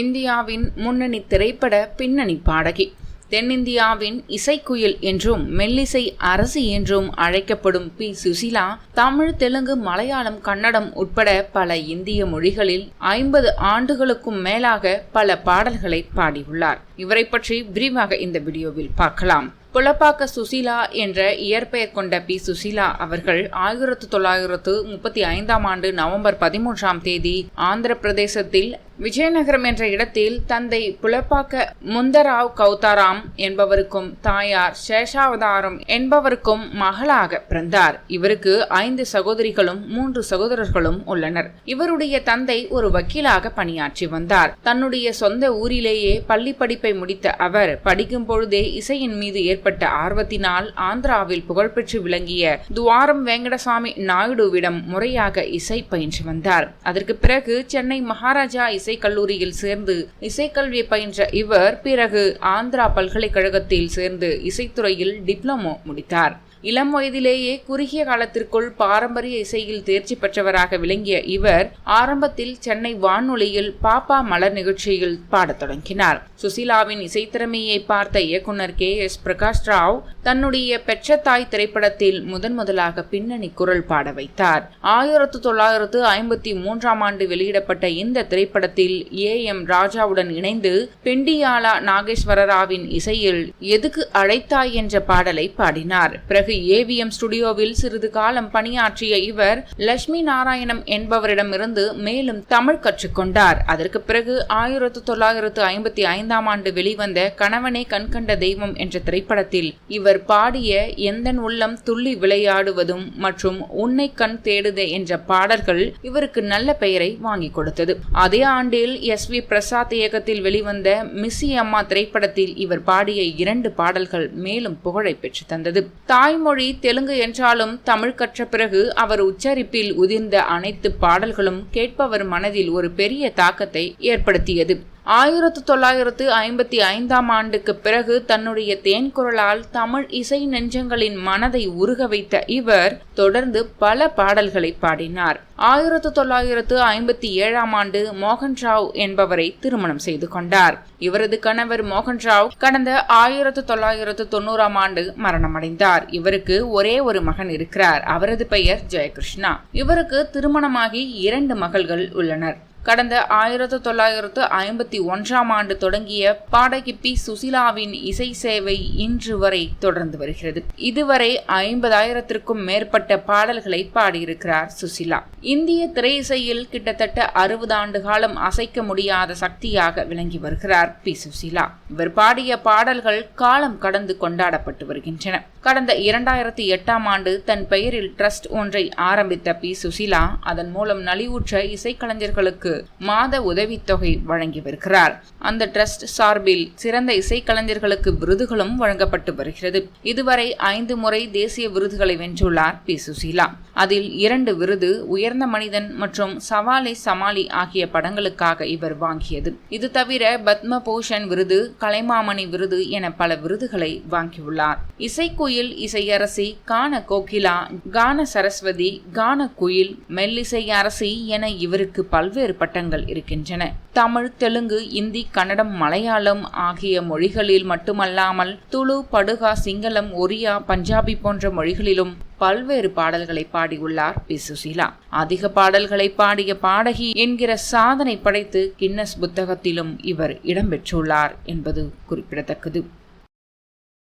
இந்தியாவின் முன்னணி திரைப்பட பின்னணி பாடகி. தென்னிந்தியாவின் இசைக்குயில் என்றும் மெல்லிசை அரசி என்றும் அழைக்கப்படும் பி. சுசிலா தமிழ் தெலுங்கு மலையாளம் கன்னடம் உட்பட பல இந்திய மொழிகளில் ஐம்பது ஆண்டுகளுக்கும் மேலாக பல பாடல்களை பாடியுள்ளார். இவரை பற்றி விரிவாக இந்த வீடியோவில் பார்க்கலாம். புலப்பாக்க சுசீலா என்ற இயற்பெயர் கொண்ட பி. சுசீலா அவர்கள் ஆயிரத்து தொள்ளாயிரத்து முப்பத்தி ஐந்தாம் ஆண்டு நவம்பர் பதிமூன்றாம் தேதி ஆந்திர பிரதேசத்தில் விஜயநகரம் என்ற இடத்தில் தந்தை புலப்பாக்க முந்தராவ் கௌதாராம் என்பவருக்கும் தாயார் சேஷாவதாரம் என்பவருக்கும் மகளாக பிறந்தார். இவருக்கு ஐந்து சகோதரிகளும் மூன்று சகோதரர்களும் உள்ளனர். இவருடைய தந்தை ஒரு வக்கீலாக பணியாற்றி வந்தார். தன்னுடைய சொந்த ஊரிலேயே பள்ளி படிப்பை முடித்த அவர் படிக்கும் பொழுதே இசையின் மீது ஏற்பட்ட ஆர்வத்தினால் ஆந்திராவில் புகழ்பெற்று விளங்கிய துவாரம் வெங்கடசாமி நாயுடுவிடம் முறையாக இசை பயின்று வந்தார். அதற்கு பிறகு சென்னை மகாராஜா இசை கல்லூரியில் சேர்ந்து இசைக்கல்வியை பயின்ற இவர் பிறகு ஆந்திரா பல்கலைக்கழகத்தில் சேர்ந்து இசைத்துறையில் டிப்ளமோ முடித்தார். இளம் வயதிலேயே குறுகிய காலத்திற்குள் பாரம்பரிய இசையில் தேர்ச்சி பெற்றவராக விளங்கிய இவர் ஆரம்பத்தில் சென்னை வானொலியில் பாப்பா மலர் நிகழ்ச்சியில் பாடத் தொடங்கினார். சுசிலாவின் இசைத்திறமையை பார்த்த இயக்குனர் கே. எஸ். பிரகாஷ் ராவ் தன்னுடைய பெற்ற தாய் திரைப்படத்தில் முதன் முதலாக பின்னணி குரல் பாட வைத்தார். ஆயிரத்து தொள்ளாயிரத்து ஐம்பத்தி மூன்றாம் ஆண்டு வெளியிடப்பட்ட இந்த திரைப்படத்தில் ஏ. எம். ராஜாவுடன் இணைந்து பெண்டியாலா நாகேஸ்வரராவின் இசையில் எதுக்கு அழைத்தாய் என்ற பாடலை பாடினார். பிறகு பிறகு ஏவிஎம் ஸ்டுடியோவில் சிறிது காலம் பணியாற்றிய இவர் லட்சுமி நாராயணம் என்பவரிடமிருந்து மேலும் தமிழ் கற்றுக்கொண்டார். அதற்கு பிறகு ஆயிரத்து தொள்ளாயிரத்து ஐம்பத்தி ஐந்தாம் ஆண்டு வெளிவந்த கணவனே கண்கண்ட தெய்வம் என்ற திரைப்படத்தில் இவர் பாடிய எந்தன் உள்ளம் துள்ளி விளையாடுவதும் மற்றும் உன்னை கண் தேடுதே என்ற பாடல்கள் இவருக்கு நல்ல பெயரை வாங்கி கொடுத்தது. அதே ஆண்டில் எஸ் வி பிரசாத் இயக்கத்தில் வெளிவந்த மிஸ்ஸி அம்மா திரைப்படத்தில் இவர் பாடிய இரண்டு பாடல்கள் மேலும் புகழை பெற்று தந்தது. தாய் மொழி தெலுங்கு என்றாலும் தமிழ் கற்ற பிறகு அவர் உச்சரிப்பில் உதிர்ந்த அனைத்து பாடல்களும் கேட்பவர் மனதில் ஒரு பெரிய தாக்கத்தை ஏற்படுத்தியது. ஆயிரத்து தொள்ளாயிரத்து ஐம்பத்தி ஐந்தாம் ஆண்டுக்கு பிறகு தன்னுடைய தேன் குரலால் தமிழ் இசை நெஞ்சங்களின் மனதை உருக வைத்த இவர் தொடர்ந்து பல பாடல்களை பாடினார். ஆயிரத்து தொள்ளாயிரத்து ஐம்பத்தி ஏழாம் ஆண்டு மோகன் ராவ் என்பவரை திருமணம் செய்து கொண்டார். இவரது கணவர் மோகன் ராவ் கடந்த ஆயிரத்து தொள்ளாயிரத்து தொண்ணூறாம் ஆண்டு மரணமடைந்தார். இவருக்கு ஒரே ஒரு மகன் இருக்கிறார். அவரது பெயர் ஜெயகிருஷ்ணா. இவருக்கு திருமணமாகி இரண்டு மகள்கள் உள்ளனர். கடந்த ஆயிரத்து தொள்ளாயிரத்து ஐம்பத்தி ஒன்றாம் ஆண்டு தொடங்கிய பாடகி பி சுசிலாவின் இசை சேவை இன்று வரை தொடர்ந்து வருகிறது. இதுவரை ஐம்பதாயிரத்திற்கும் மேற்பட்ட பாடல்களை பாடியிருக்கிறார் சுசிலா. இந்திய திரையிசையில் கிட்டத்தட்ட அறுபது ஆண்டு காலம் அசைக்க முடியாத சக்தியாக விளங்கி வருகிறார் பி. சுசிலா. இவர் பாடிய பாடல்கள் காலம் கடந்து கொண்டாடப்பட்டு வருகின்றன. கடந்த இரண்டாயிரத்தி எட்டாம் ஆண்டு தன் பெயரில் ட்ரஸ்ட் ஒன்றை ஆரம்பித்த பி. சுசிலா அதன் மூலம் நலிவுற்ற இசைக்கலைஞர்களுக்கு மாத உதவித்தொகை வழங்கி வருகிறார் அந்த டிரஸ்ட் சார்பில் சிறந்த இசைக்கலைஞர்களுக்கு விருதுகளும் வழங்கப்பட்டு வருகிறது. இதுவரை ஐந்து முறை தேசிய விருதுகளை வென்றுள்ளார் பி சுசீலா. அதில் இரண்டு விருது உயர்ந்த மனிதன் மற்றும் சவாலை சமாளி ஆகிய படங்களுக்காக இவர் வாங்கியது. இது தவிர பத்ம பூஷன் விருது கலைமாமணி விருது என பல விருதுகளை வாங்கியுள்ளார். இசைக்குயில் இசையரசி கான கோகிலா கான சரஸ்வதி கான குயில் மெல்லிசை அரசி என இவருக்கு பல்வேறு பட்டங்கள் இருக்கின்றன. தமிழ் தெலுங்கு இந்தி கன்னடம் மலையாளம் ஆகிய மொழிகளில் மட்டுமல்லாமல் துளு படுகா சிங்களம் ஒரியா பஞ்சாபி போன்ற மொழிகளிலும் பல்வேறு பாடல்களை பாடியுள்ளார் பி சுசீலா அதிக பாடல்களை பாடிய பாடகி என்கிற சாதனை படைத்து கின்னஸ் புத்தகத்திலும் இவர் இடம்பெற்றுள்ளார் என்பது குறிப்பிடத்தக்கது.